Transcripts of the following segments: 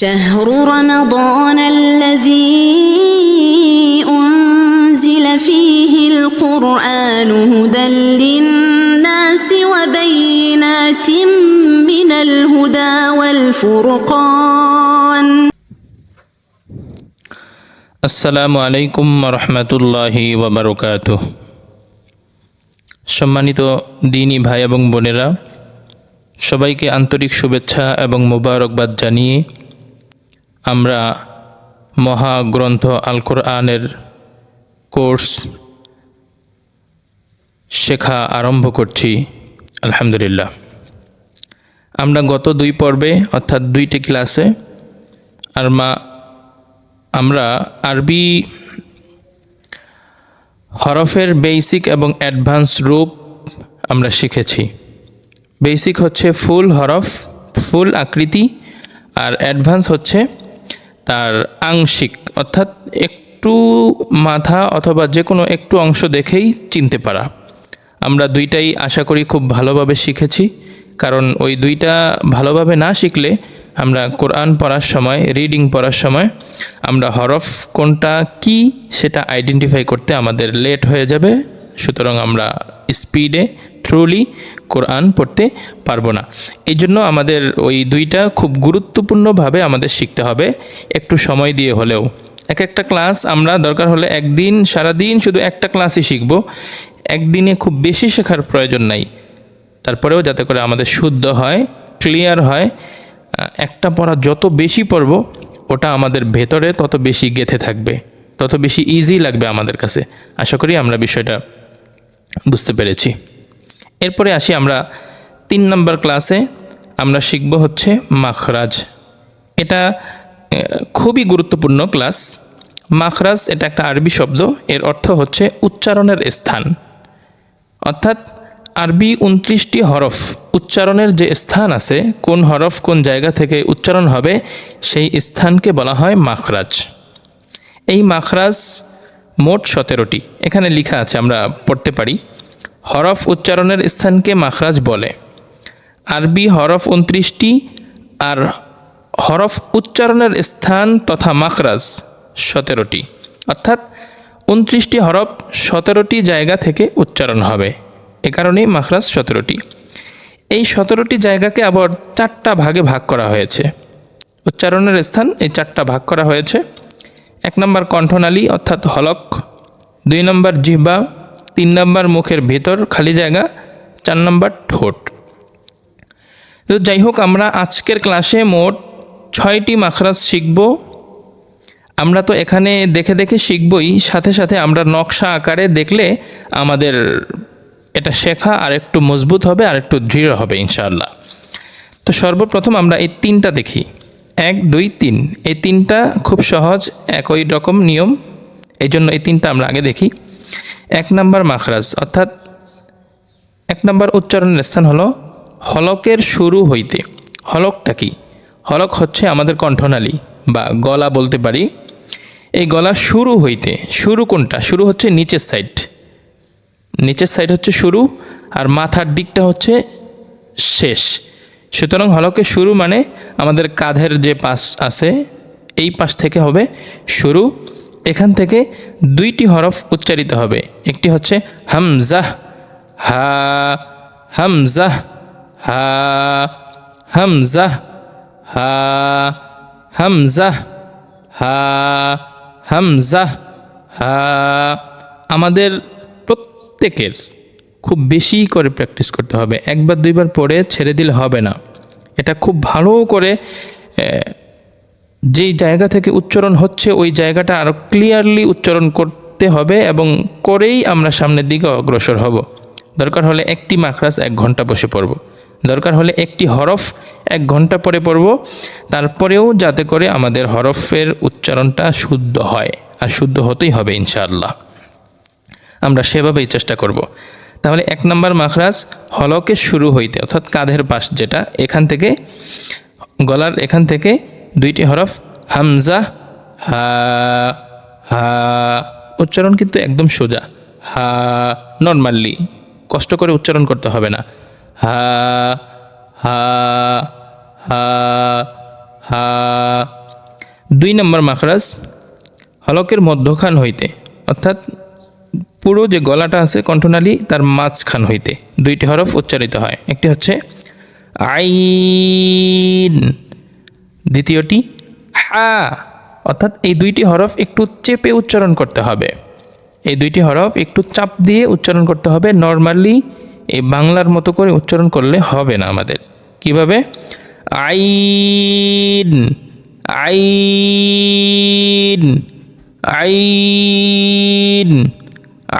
شهر رمضان الذي أنزل فيه القرآن هدى للناس وبينات من الهدى والفرقان আসসালামু আলাইকুম রহমতুল্লাহি ওবরকাত সম্মানিত দিনী ভাই এবং বোনেরা সবাইকে আন্তরিক শুভেচ্ছা এবং মোবারকবাদ জানিয়ে আমরা মহাগ্রন্থ আল কোরআনের কোর্স শেখা আরম্ভ করছি, আলহামদুলিল্লাহ। আমরা গত দুই পর্বে, অর্থাৎ দুইটি ক্লাসে, আর মা, আমরা আরবি হরফের বেসিক এবং অ্যাডভান্স রূপ আমরা শিখেছি। বেসিক হচ্ছে ফুল হরফ, ফুল আকৃতি, আর অ্যাডভান্স হচ্ছে তার আংশিক, অর্থাৎ একটু মাথা অথবা যে কোনো একটু অংশ দেখেই চিনতে পারা। আমরা দুইটাই আশা করি খুব ভালোভাবে শিখেছি, কারণ ওই দুইটা ভালোভাবে না শিখলে আমরা কোরআন পড়ার সময়, রিডিং পড়ার সময়, আমরা হরফ কোনটা কি সেটা আইডেন্টিফাই করতে আমাদের লেট হয়ে যাবে। সুতরাং আমরা স্পিডে থ্রুলি কোরআন পড়তে পারব না। এই জন্য আমাদের ওই দুইটা খুব গুরুত্বপূর্ণভাবে আমাদের শিখতে হবে একটু সময় দিয়ে হলেও। এক একটা ক্লাস আমরা দরকার হলে একদিন, সারাদিন শুধু একটা ক্লাসই শিখব। একদিনে খুব বেশি শেখার প্রয়োজন নাই। তারপরেও যাতে করে আমাদের শুদ্ধ হয় ক্লিয়ার হয় একটা পড়া যত বেশি পড়ব, ওটা আমাদের ভেতরে তত বেশি গেথে থাকবে। তত বেশি ইজি লাগবে আমাদের কাছে। আশা করি আমরা বিষয়টা বুঝতে পেরেছি। এরপরে আসি আমরা তিন নম্বর ক্লাসে। আমরা শিখব হচ্ছে মাখরাজ। এটা খুবই গুরুত্বপূর্ণ ক্লাস। মাখরাজ এটা একটা আরবি শব্দ, এর অর্থ হচ্ছে উচ্চারণের স্থান। অর্থাৎ আরবি উনত্রিশটি হরফ, উচ্চারণের যে স্থান আছে, কোন হরফ কোন জায়গা থেকে উচ্চারণ হবে, সেই স্থানকে বলা হয় মাখরাজ। এই মাখরাজ মোট সতেরোটি। এখানে লেখা আছে, আমরা পড়তে পারি। হরফ উচ্চারণের স্থানকে মাখরাজ বলে। আরবি হরফ উনত্রিশটি আর হরফ উচ্চারণের স্থান তথা মাখরাজ সতেরোটি। অর্থাৎ উনত্রিশটি হরফ সতেরোটি জায়গা থেকে উচ্চারণ হবে। এ কারণেই মাখরাজ সতেরোটি। এই সতেরোটি জায়গাকে আবার চারটা ভাগে ভাগ করা হয়েছে। উচ্চারণের স্থান এই চারটা ভাগ করা হয়েছে। এক নম্বর কণ্ঠনালী অর্থাৎ হলক, দুই নম্বর জিহ্বা তিন নম্বর মুখের ভেতর খালি জায়গা, চার নম্বর ঠোঁট। তো যাই হোক, আমরা আজকের ক্লাসে মোট ছয়টি মাখরাজ শিখব। আমরা তো এখানে দেখে দেখে শিখবই, সাথে সাথে আমরা নকশা আকারে দেখলে আমাদের এটা শেখা আর একটু মজবুত হবে আর একটু দৃঢ় হবে, ইনশাআল্লাহ। তো সর্বপ্রথম আমরা এই তিনটা দেখি। এক, দুই, তিন। এই তিনটা খুব সহজ, একই রকম নিয়ম। এই জন্য এই তিনটা আমরা আগে দেখি। এক নাম্বার মাখরাজ, অর্থাৎ এক নম্বর উচ্চারণের স্থান হলো হলকের শুরু হইতে। হলকটা কি? হলক হচ্ছে আমাদের কণ্ঠনালী বা গলা বলতে পারি। এই গলা শুরু হইতে, শুরু কোনটা? শুরু হচ্ছে নিচের সাইড নিচের সাইড হচ্ছে শুরু আর মাথার দিকটা হচ্ছে শেষ। সুতরাং হলকের শুরু মানে আমাদের কাঁধের যে পাশ আছে, এই পাশ থেকে হবে শুরু এখান থেকে দুইটি হরফ উচ্চারিত হবে। একটি হচ্ছে হামজাহ, হা হামজাহ হা হামজাহ হা হামজাহ হা হামজাহ, হা। আমাদের প্রত্যেকের খুব বেশি করে প্র্যাকটিস করতে হবে। একবার দুইবার পড়ে ছেড়ে দিলে হবে না। এটা খুব ভালো করে যেই জায়গা থেকে উচ্চারণ হচ্ছে, ওই জায়গাটা আরও ক্লিয়ারলি উচ্চারণ করতে হবে এবং করেই আমরা সামনের দিকে অগ্রসর হব। দরকার হলে একটি মাখরাজ এক ঘণ্টা বসে পড়ব। দরকার হলে একটি হরফ এক ঘণ্টা পরে পড়ব। তারপরেও যাতে করে আমাদের হরফের উচ্চারণটা শুদ্ধ হয় আর শুদ্ধ হতেই হবে ইনশাআল্লাহ। আমরা সেভাবেই চেষ্টা করব। তাহলে এক নম্বর মাখরাজ হলকে শুরু হইতে, অর্থাৎ কাঁধের পাশ যেটা, এখান থেকে, গলার এখান থেকে দুইটি হরফ, হামজা, হা হা, উচ্চারণ কিন্তু একদম সোজা। হা, নর্মালি। কষ্ট করে উচ্চারণ করতে হবে না। হা হা হা হা। দুই নম্বর মাখরাজ, হলকের মধ্যখান হইতে, অর্থাৎ পুরো যে গলাটা আছে, কণ্ঠনালী, তার মাঝখান হইতে দুইটি হরফ উচ্চারিত হয়। একটি হচ্ছে আইন। দ্বিতীয়টি, হা, অর্থাৎ এই দুইটি হরফ একটু চেপে উচ্চারণ করতে হবে। এই দুইটি হরফ একটু চাপ দিয়ে উচ্চারণ করতে হবে। নর্মালি এই বাংলার মতো করে উচ্চারণ করলে হবে না আমাদের। কীভাবে? আইন আইন আইন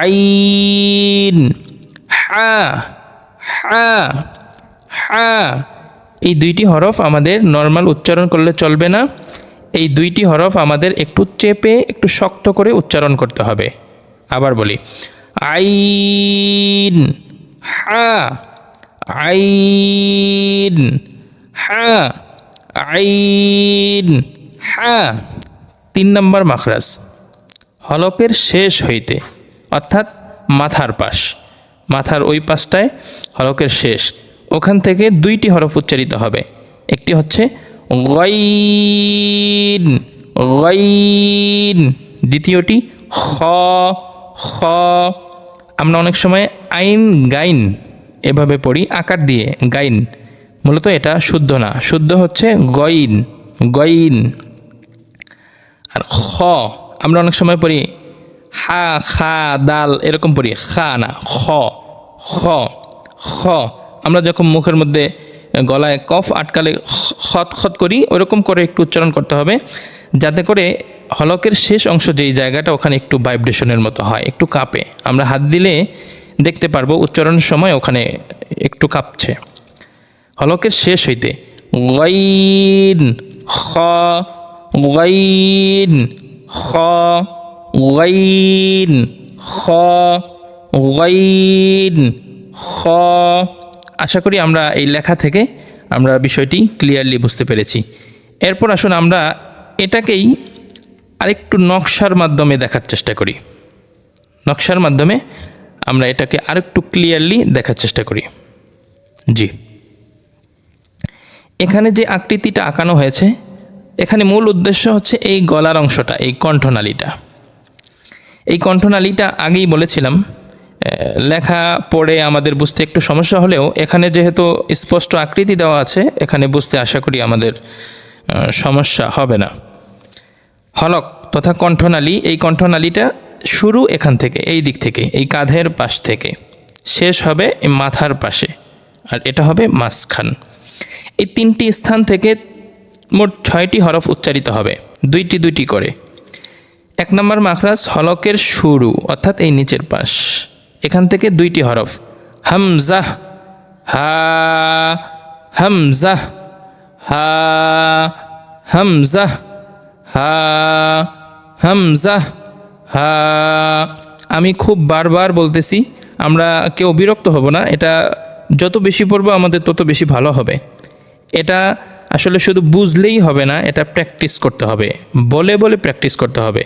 আইন, হা হা হা এই দুইটি হরফ আমাদের নর্মাল উচ্চারণ করলে চলবে না। এই দুইটি হরফ আমাদের একটু চেপে, একটু শক্ত করে উচ্চারণ করতে হবে। আবার বলি, আইন, হা আইন হা আইন, হা। তিন নম্বর মাখরাজ, হলকের শেষ হইতে, অর্থাৎ মাথার পাশ। মাথার ওই পাশটায় হলকের শেষ। ওখান থেকে দুইটি হরফ উচ্চারিত হবে। একটি হচ্ছে গইন গইন। দ্বিতীয়টি খ খ আমরা অনেক সময় আইন, গাইন এভাবে পড়ি, আকার দিয়ে গাইন। মূলত এটা শুদ্ধ না, শুদ্ধ হচ্ছে গইন গইন। আর খ, আমরা অনেক সময় পড়ি হা, খা, দাল এরকম পড়ি, খা না, খ খ খ। আমরা যখন মুখের মধ্যে গলায় কফ আটকালে খত খত করি ওরকম করে একটু উচ্চারণ করতে হবে, যাতে করে হলকের শেষ অংশ যেই জায়গাটা, ওখানে একটু ভাইব্রেশনের মতো হয়, একটু কাঁপে। আমরা হাত দিলে দেখতে পারব উচ্চারণের সময় ওখানে একটু কাঁপছে। হলকের শেষ হইতে, গাইন, খ গাইন খ গাইন খ গাইন, খ আশা করি আমরা এই লেখা থেকে আমরা বিষয়টি ক্লিয়ারলি বুঝতে পেরেছি। এরপর আসুন আমরা এটাকেই আরেকটু নকশার মাধ্যমে দেখার চেষ্টা করি। নকশার মাধ্যমে আমরা এটাকে আরেকটু ক্লিয়ারলি দেখার চেষ্টা করি। জি। এখানে যে আকৃতিটা আঁকানো হয়েছে, এখানে মূল উদ্দেশ্য হচ্ছে এই গলার অংশটা, এই কণ্ঠনালীটা। এই কণ্ঠনালীটা আগেই বলেছিলাম লেখা পড়ে আমাদের বুঝতে একটু সমস্যা হলেও এখানে যেহেতু স্পষ্ট আকৃতি দেওয়া আছে, এখানে বুঝতে আশা করি আমাদের সমস্যা হবে না। হলক তথা কণ্ঠনালী, এই কণ্ঠনালীটা শুরু এখান থেকে, এই দিক থেকে, এই কাঁধের পাশ থেকে। শেষ হবে মাথার পাশে, আর এটা হবে মাঝখান। এই তিনটি স্থান থেকে মোট ছয়টি হরফ উচ্চারিত হবে, দুইটি দুইটি করে। এক নম্বর মাখরাজ হলকের শুরু, অর্থাৎ এই নিচের পাশ। এখান থেকে দুইটি হরফ। হামজাহ, হা হামজাহ হা হামজাহ হা হামজাহ, হা। আমি খুব বারবার বলতেছি, আমরা কেউ বিরক্ত হব না, এটা যত বেশি পড়ব আমাদের তত বেশি ভালো হবে। এটা আসলে শুধু বুঝলেই হবে না, এটা প্র্যাকটিস করতে হবে। বলে বলে প্র্যাকটিস করতে হবে।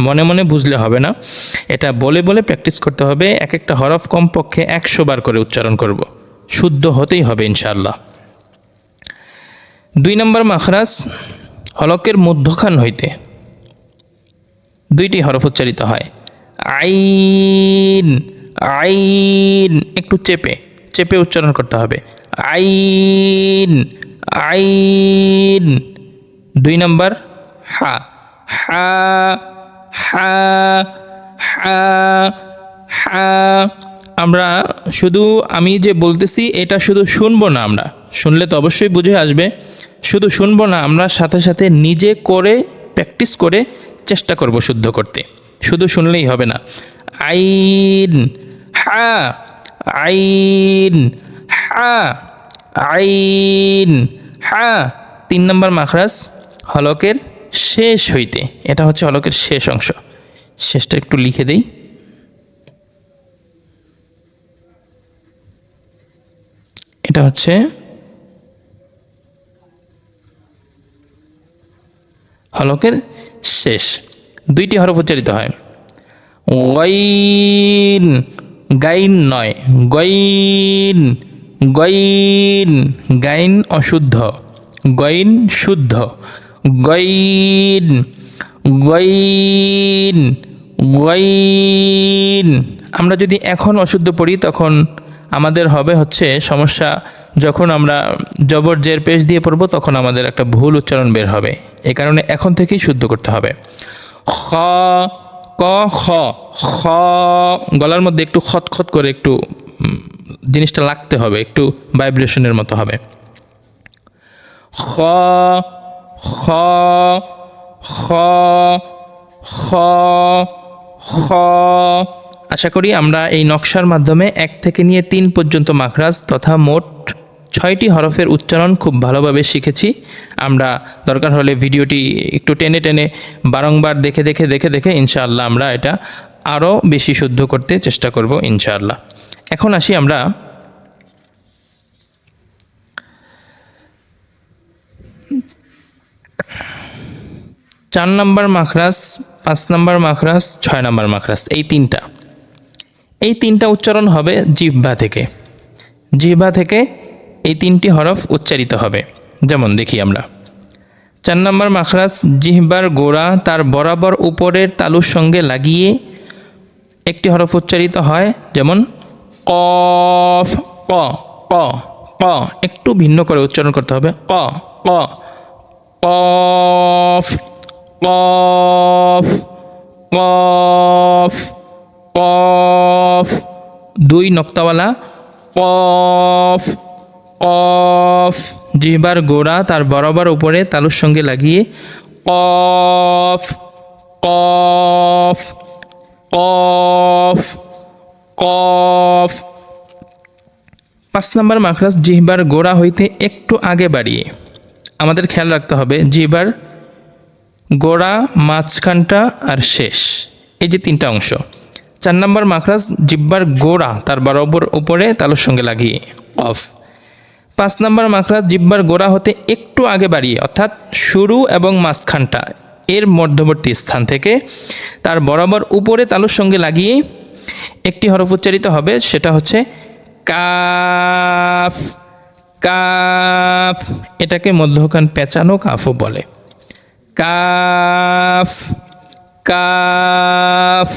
মনে মনে বুঝলে হবে না। এটা বলে বলে প্র্যাকটিস করতে হবে। এক একটা হরফ কমপক্ষে একশো বার করে উচ্চারণ করব। শুদ্ধ হতেই হবে ইনশাআল্লাহ। দুই নম্বর মাখরাজ, হলকের মধ্যখান হইতে দুইটি হরফ উচ্চারিত হয়। আইন আইন, একটু চেপে চেপে উচ্চারণ করতে হবে। আইন আইন। দুই নম্বর হা হা আমরা শুধু আমি যে বলতেছি, এটা শুধু শুনব না আমরা। শুনলে তো অবশ্যই বুঝে আসবে। শুধু শুনব না, আমরা সাথে সাথে নিজে করে প্র্যাকটিস করে চেষ্টা করব শুদ্ধ করতে। শুধু শুনলেই হবে না। আইন, হা আইন হা আইন, হা। তিন নম্বর মাখরাজ, হলকের শেষ হইতে, এটা হচ্ছে হলকের শেষ অংশ। শেষটা একটু লিখে দেই। এটা হচ্ছে হলকের শেষ। দুইটি হরফ উচ্চারিত হয়। গইন, গাইন নয়। গইন গইন, গাইন অশুদ্ধ। গইন শুদ্ধ। গইন গইন গইন। আমরা যদি এখন অশুদ্ধ পড়ি, তখন আমাদের হবে হচ্ছে সমস্যা যখন আমরা জবর জের পেশ দিয়ে পড়ব, তখন আমাদের একটা ভুল উচ্চারণ বের হবে। এই কারণে এখন থেকেই শুদ্ধ করতে হবে। খ, ক, খ খ, গলার মধ্যে একটু খতখত করে একটু জিনিসটা লাগতে হবে, একটু ভাইব্রেশনের মতো হবে। খ খ খ খ খ। আশা করি আমরা এই নকশার মাধ্যমে এক থেকে নিয়ে তিন পর্যন্ত মাখরাজ তথা মোট ছয়টি হরফের উচ্চারণ খুব ভালোভাবে শিখেছি। আমরা দরকার হলে ভিডিওটি একটু টেনে টেনে বারংবার দেখে দেখে দেখে দেখে ইনশাআল্লাহ আমরা এটা আরও বেশি শুদ্ধ করতে চেষ্টা করব ইনশাআল্লাহ। এখন আসি আমরা চার নম্বর মাখরাস পাঁচ নম্বর মাখরাস ছয় নম্বর মাখরাস এই তিনটা। এই তিনটা উচ্চারণ হবে জিহ্বা থেকে। জিহ্বা থেকে এই তিনটি হরফ উচ্চারিত হবে। যেমন দেখি আমরা। চার নম্বর মাখরাস জিহ্বার গোড়া তার বরাবর উপরের তালুর সঙ্গে লাগিয়ে একটি হরফ উচ্চারিত হয়, যেমন কফ, ক ক ক। একটু ভিন্ন করে উচ্চারণ করতে হবে। ক ক, কফ কফ কফ কফ। দুই নক্তাওয়ালা। কফ কফ। জিহ্বার গোড়া তার বরাবর উপরে তালুর সঙ্গে লাগিয়ে কফ কফ কফ কফ। পাঁচ নম্বর মাখরাজ জিহ্বার গোড়া হইতে একটু আগে বাড়িয়ে। আমাদের খেয়াল রাখতে হবে জিহ্বার গোড়া, মাঝখানটা আর শেষ। এই যে তিনটা অংশ। চার নম্বর মাখরাজ, জিব্বার গোড়া, তার বরাবর উপরে তালুর সঙ্গে লাগিয়ে। অফ। পাঁচ নম্বর মাখরাজ, জিব্বার গোড়া হতে একটু আগে বাড়িয়ে, অর্থাৎ শুরু এবং মাঝখানটা, এর মধ্যবর্তী স্থান থেকে, তার বরাবর উপরে তালুর সঙ্গে লাগিয়ে, একটি হরফ উচ্চারিত হবে, সেটা হচ্ছে কাফ কাফ। এটাকে মধ্যখান পেঁচানো কাফও বলে। কাফ কাফ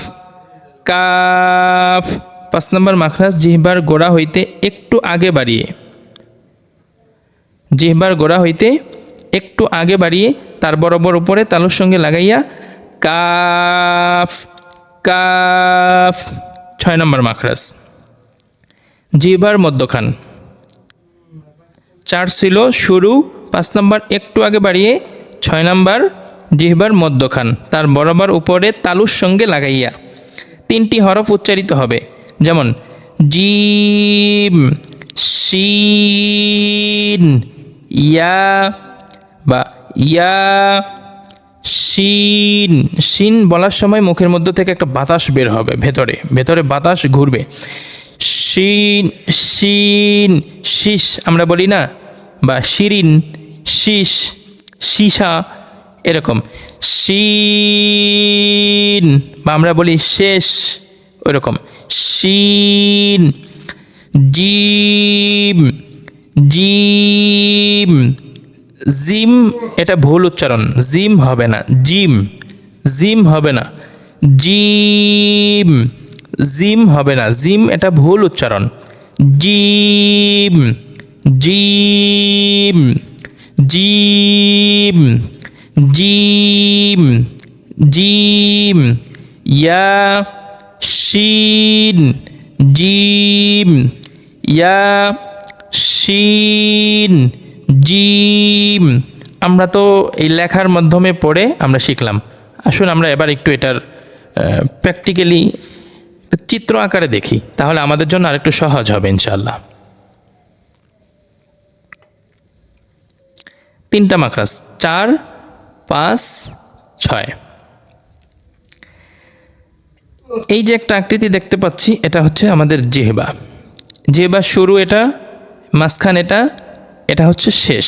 কাফ। পাঁচ নম্বর মাখরাজ, জিহ্বার গোড়া হইতে একটু আগে বাড়িয়ে। জিহ্বার গোড়া হইতে একটু আগে বাড়িয়ে, তার বরাবর উপরে তালুর সঙ্গে লাগাইয়া কাফ কাফ। ছয় নম্বর মাখরাজ, জিহ্বার মধ্যখান। চার ছিল শুরু, পাঁচ নম্বর একটু আগে বাড়িয়ে ছয় নম্বর, জিহ্বার মধ্যখান তার বরাবর উপরে তালুর সঙ্গে লাগাইয়া। তিনটি হরফ উচ্চারিত হবে, যেমন, জিম, শিন, ইয়া, বা ইয়া, শিন। শিন বলার সময় মুখের মধ্য থেকে একটা বাতাস বের হবে, ভেতরে ভেতরে বাতাস ঘুরবে। শিন শিন শীষ আমরা বলি না, বা শিরিন শীষ সীসা এরকম। শিন, বা আমরা বলি শেষ ওইরকম। শিন, জিম জিম জিম, এটা ভুল উচ্চারণ। জিম হবে না, জিম জিম হবে না। জিম জিম হবে না, জিম এটা ভুল উচ্চারণ। জিম জিম জিম জিম জিম, ইয়া শিন, জিম, ইয়া শিন, জিম। আমরা তো এই লেখার মাধ্যমে পড়ে আমরা শিখলাম। আসুন আমরা এবার একটু এটার প্র্যাকটিক্যালি চিত্র আকারে দেখি। তাহলে আমাদের জন্য আরেকটু সহজ হবে ইনশাল্লাহ তিনটা মাকরাস চার, পাঁচ, ছয়। এই যে একটা আকৃতি দেখতে পাচ্ছি, এটা হচ্ছে আমাদের জেহবা। জেহবা শুরু এটা, মাঝখান এটা এটা হচ্ছে শেষ।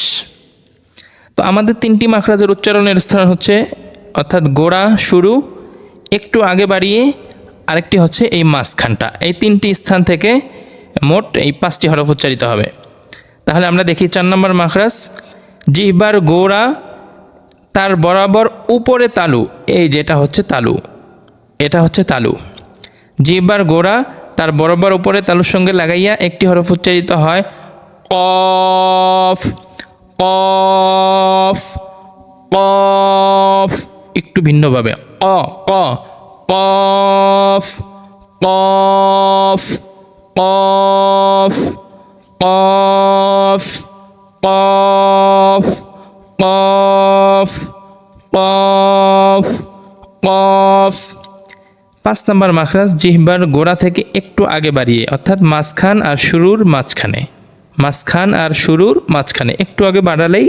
তো আমাদের তিনটি মাখরাজের উচ্চারণের স্থান হচ্ছে, অর্থাৎ গোড়া শুরু, একটু আগে বাড়িয়ে, আরেকটি হচ্ছে এই মাঝখানটা। এই তিনটি স্থান থেকে মোট এই পাঁচটি হরফ উচ্চারিত হবে। তাহলে আমরা দেখি চার নম্বর মাখরাজ জিহ্বার গোড়া তার বরাবর উপরে তালু, এই যেটা হচ্ছে তালু, এটা হচ্ছে তালু। জিহ্বার গোড়া তার বরাবর উপরে তালুর সঙ্গে লাগাইয়া একটি হরফ উচ্চারিত হয় কফ কফ কফ, একটু ভিন্নভাবে, অ, ক, কফ কফ কফ কফ কফ কফ কফ কফ পাঁচ নম্বর মাখরাজ, জিহ্বার গোড়া থেকে একটু আগে বাড়িয়ে, অর্থাৎ মাঝখান আর শুরুর মাঝখানে। মাঝখান আর শুরুর মাঝখানে, একটু আগে বাড়ালেই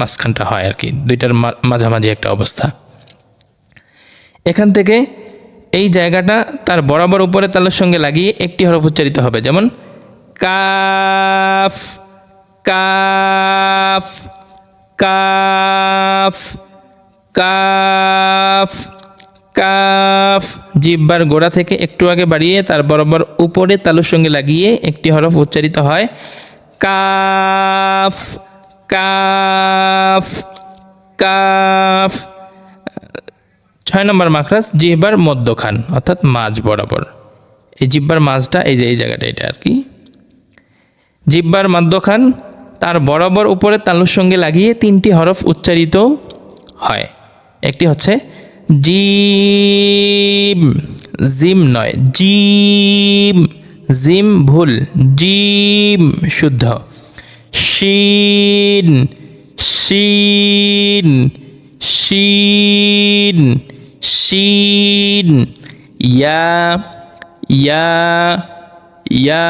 মাঝখানটা হয় আর কি, দুইটার মাঝামাঝি একটা অবস্থা। এখান থেকে এই জায়গাটা তার বরাবর উপরে তালের সঙ্গে লাগিয়ে একটি হরফ উচ্চারিত হবে, যেমন কাফ। কাফ কাফ কাফ কাফ। জিব্বার গোড়া থেকে একটু আগে বাড়িয়ে তার বরাবর উপরে তালুর সঙ্গে লাগিয়ে একটি হরফ উচ্চারিত হয় কাফ কাফ কাফ। ছয় নম্বর মাখরাজ, জিহ্বার মধ্যখান, অর্থাৎ মাঝ বরাবর। এই জিব্বার মাঝটা এই যে, এই জায়গাটা, এটা আর কি। জিব্বার মধ্যখান তার বরাবর উপরে তালুর সঙ্গে লাগিয়ে তিনটি হরফ উচ্চারিত হয়। একটি হচ্ছে জিম জিম নয়, জিম জিম ভুল, জিম শুদ্ধ। শিন শিন শিন শিন, ইয়া ইয়া ইয়া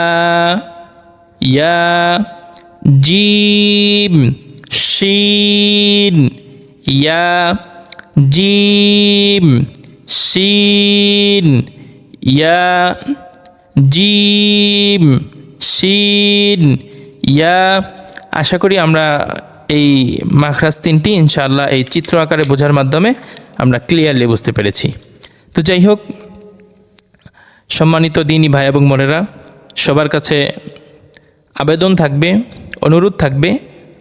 ইয়া। জিম, শিন, ইয়া, জিম, শিন, ইয়া, জিম, শিন, ইয়া। আশা করি আমরা এই মাখরাজ তিনটি ইনশাআল্লাহ এই চিত্র আকারে বোঝার মাধ্যমে আমরা ক্লিয়ারলি বুঝতে পেরেছি। তো যাই হোক, সম্মানিত দিনী ভাই এবং বোনেরা, সবার কাছে আবেদন থাকবে। অনুরোধ থাকবে,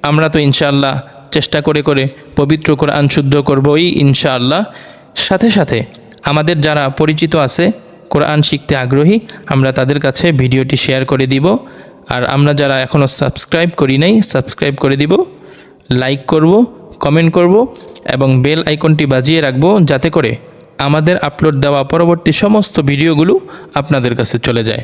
আমরা তো ইনশাআল্লাহ চেষ্টা করে করে পবিত্র কোরআন শুদ্ধ করবই ইনশাআল্লাহ। সাথে সাথে আমাদের যারা পরিচিত আছে, কোরআন শিখতে আগ্রহী, আমরা তাদের কাছে ভিডিওটি শেয়ার করে দিব। আর আমরা যারা এখনও সাবস্ক্রাইব করি নাই, সাবস্ক্রাইব করে দিব, লাইক করব, কমেন্ট করব এবং বেল আইকনটি বাজিয়ে রাখব যাতে করে আমাদের আপলোড দেওয়া পরবর্তী সমস্ত ভিডিওগুলো আপনাদের কাছে চলে যায়।